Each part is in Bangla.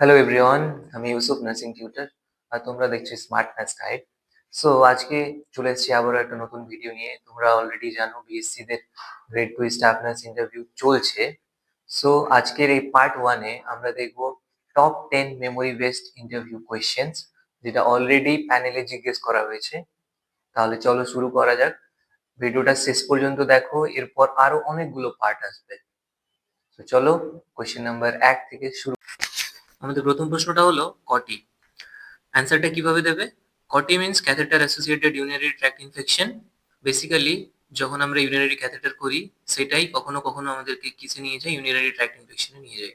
হ্যালো এভরিওয়ান আমি ইউসুফ নার্সিং টিউটার আর তোমরা দেখছ স্মার্ট ম্যাথস গাইড সো আজকে চলে এসেছি আবারও একটা নতুন ভিডিও নিয়ে। তোমরা অলরেডি জানো বিএসসি দের grade two staff nurse interview চলছে। সো আজকের এই পার্ট ওয়ানে আমরা দেখব top ten memory based interview questions যেটা অলরেডি প্যানেলে জিজ্ঞেস করা হয়েছে। তাহলে চলো শুরু করা যাক। ভিডিওটা শেষ পর্যন্ত দেখো, এরপর আরও অনেকগুলো পার্ট আসবে। তো চলো কোয়েশ্চেন নাম্বার এক থেকে শুরু আমাদের প্রথম প্রশ্নটা হলো কটি অ্যান্সারটা কীভাবে দেবে? CAUTI means catheter associated urinary tract infection basically যখন আমরা ইউরিনারি ক্যাথেটার করি, সেটাই কখনো কখনো আমাদেরকে কিসে নিয়ে যায়? ইউরিনারি ট্র্যাক্ট ইনফেকশনে নিয়ে যায়।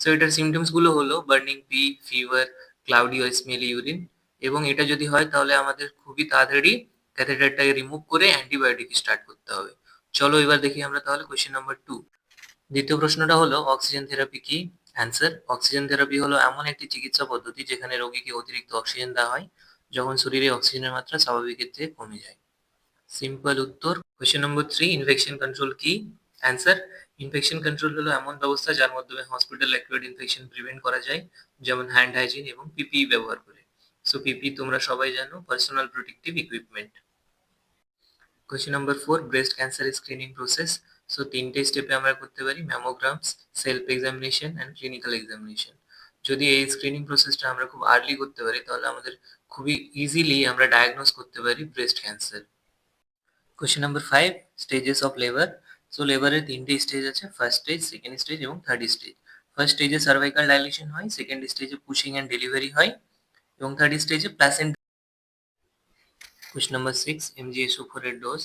সো এটার সিমটমসগুলো হলো বার্নিং পি ফিভার ক্লাউডি ও স্মেলি ইউরিন এবং এটা যদি হয়, তাহলে আমাদের খুবই তাড়াতাড়ি ক্যাথেটারটাকে রিমুভ করে অ্যান্টিবায়োটিক স্টার্ট করতে হবে। চলো এবার দেখি আমরা তাহলে কোয়েশ্চেন নাম্বার টু দ্বিতীয় প্রশ্নটা হলো অক্সিজেন থেরাপি কি? অ্যান্সার অক্সিজেন থেরাপি হলো এমন একটি চিকিৎসা পদ্ধতি যেখানে রোগীকে অতিরিক্ত অক্সিজেন দেওয়া হয়, যখন শরীরে অক্সিজেনের মাত্রা স্বাভাবিকের থেকে কমে যায়। সিম্পল উত্তর question number three infection control কি? অ্যান্সার ইনফেকশন কন্ট্রোল হলো এমন ব্যবস্থা যার মাধ্যমে হসপিটাল অ্যাকুয়েড ইনফেকশন প্রিভেন্ট করা যায়, যেমন হ্যান্ড হাইজিন এবং পিপিই ব্যবহার করে। সো পিপি তোমরা সবাই জানো personal protective equipment question number four breast cancer screening process so তিনটে স্টেপে আমরা করতে পারি mammograms self examination and clinical examination যদি এই স্ক্রিনিং প্রসেসটা আমরা খুব আর্লি করতে পারি, তাহলে আমাদের খুবই ইজিলি আমরা ডায়াগনোস করতে পারি breast cancer question number five stages of labour so লেবারের তিনটে স্টেজ আছে ফার্স্ট স্টেজ সেকেন্ড স্টেজ এবং থার্ড স্টেজ ফার্স্ট স্টেজে সার্ভাইকাল ডাইলেশন হয় সেকেন্ড স্টেজে পুশিং অ্যান্ড ডেলিভারি হয় এবং থার্ড স্টেজে placenta question number six MGSO four এর ডোজ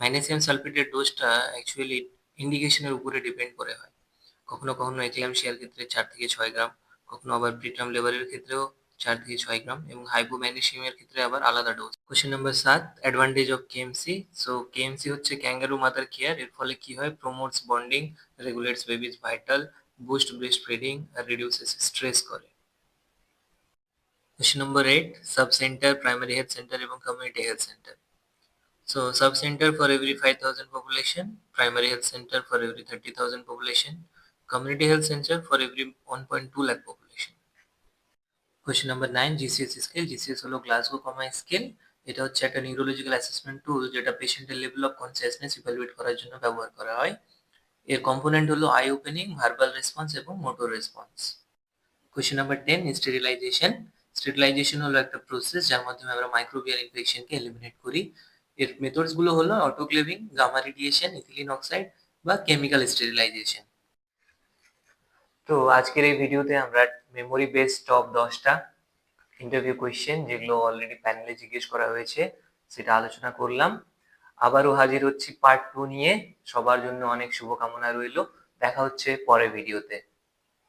ম্যাগনেসিয়াম সালফেটের ডোজটা অ্যাকচুয়ালি ইন্ডিকেশনের উপরে ডিপেন্ড করে হয়। কখনো কখনো এক্লামশিয়ার ক্ষেত্রে চার থেকে ছয় গ্রাম, কখনো আবার প্রিটার্ম লেবারের ক্ষেত্রেও চার থেকে ছয় গ্রাম এবং হাইপোম্যাগনেসিয়ামের ক্ষেত্রে আবার আলাদা ডোজ কোশ্চেন নাম্বার সাত advantage of KMC so KMC হচ্ছে ক্যাঙ্গারু মাদার কেয়ার এর ফলে কি হয়? Promotes bonding regulates babies vital boost breast feeding আর রিডিউসেস স্ট্রেস করে। Question number eight sub centre primary health centre এবং community health centre So sub center for every 5000 population, primary health center for every 30000 population, community health center for every 1.2 lakh population. Question number 9 GCS scale. GCS হলো গ্লাসগো কমা স্কেল এটা হচ্ছে একটা নিউরোলজিক্যাল অ্যাসেসমেন্ট টুল যেটা পেশেন্টের লেভেল অফ কনসিয়াসনেস ইভ্যালুয়েট করার জন্য ব্যবহার করা হয়। এর কম্পোনেন্ট হলো আই ওপেনিং ভার্বাল রেসপন্স এবং motor response question number ten sterilisation sterilisation হলো একটা প্রসেস যার মাধ্যমে আমরা মাইক্রোবিয়াল ইনফেকশনকে এলিমিনেট করি। এর মেথডসগুলো হলো autoclaving gamma radiation ethylene oxide বা কেমিক্যাল স্টেরিলাইজেশন তো আজকের এই ভিডিওতে আমরা মেমোরি বেস টপ দশটা ইন্টারভিউ কোয়েশ্চেন যেগুলো অলরেডি প্যানেলে জিজ্ঞেস করা হয়েছে, সেটা আলোচনা করলাম। আবারও হাজির হচ্ছি পার্ট টু নিয়ে। সবার জন্য অনেক শুভকামনা রইল। দেখা হচ্ছে পরের ভিডিওতে